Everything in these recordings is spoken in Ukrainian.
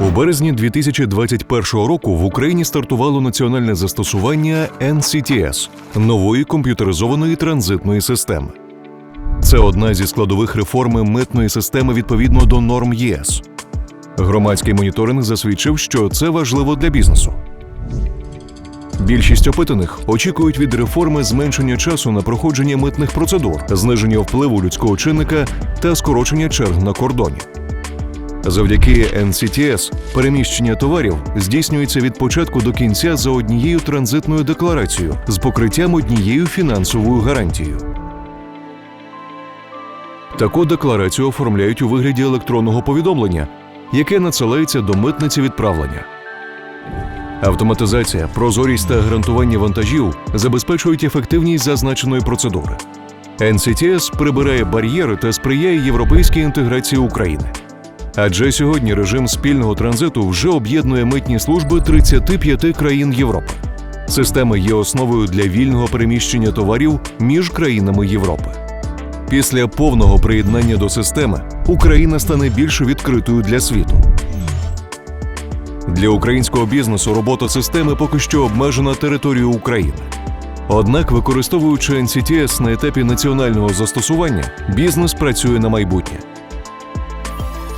У березні 2021 року в Україні стартувало національне застосування NCTS – нової комп'ютеризованої транзитної системи. Це одна зі складових реформи митної системи відповідно до норм ЄС. Громадський моніторинг засвідчив, що це важливо для бізнесу. Більшість опитаних очікують від реформи зменшення часу на проходження митних процедур, зниження впливу людського чинника та скорочення черг на кордоні. Завдяки NCTS переміщення товарів здійснюється від початку до кінця за однією транзитною декларацією з покриттям однією фінансовою гарантією. Таку декларацію оформляють у вигляді електронного повідомлення, яке надсилається до митниці відправлення. Автоматизація, прозорість та гарантування вантажів забезпечують ефективність зазначеної процедури. NCTS прибирає бар'єри та сприяє європейській інтеграції України. Адже сьогодні режим спільного транзиту вже об'єднує митні служби 35 країн Європи. Система є основою для вільного переміщення товарів між країнами Європи. Після повного приєднання до системи Україна стане більш відкритою для світу. Для українського бізнесу робота системи поки що обмежена територією України. Однак, використовуючи NCTS на етапі національного застосування, бізнес працює на майбутнє.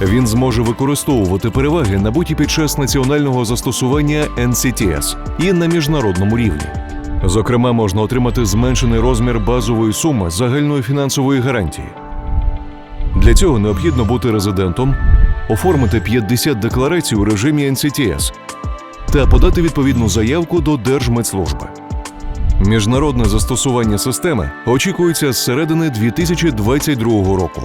Він зможе використовувати переваги, набуті під час національного застосування NCTS і на міжнародному рівні. Зокрема, можна отримати зменшений розмір базової суми загальної фінансової гарантії. Для цього необхідно бути резидентом, оформити 50 декларацій у режимі NCTS та подати відповідну заявку до Держмитслужби. Міжнародне застосування системи очікується з середини 2022 року.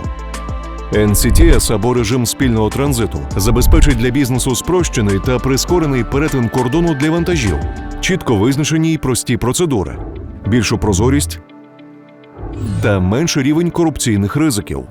NCTS або режим спільного транзиту забезпечить для бізнесу спрощений та прискорений перетин кордону для вантажів, чітко визначені й прості процедури, більшу прозорість та менший рівень корупційних ризиків.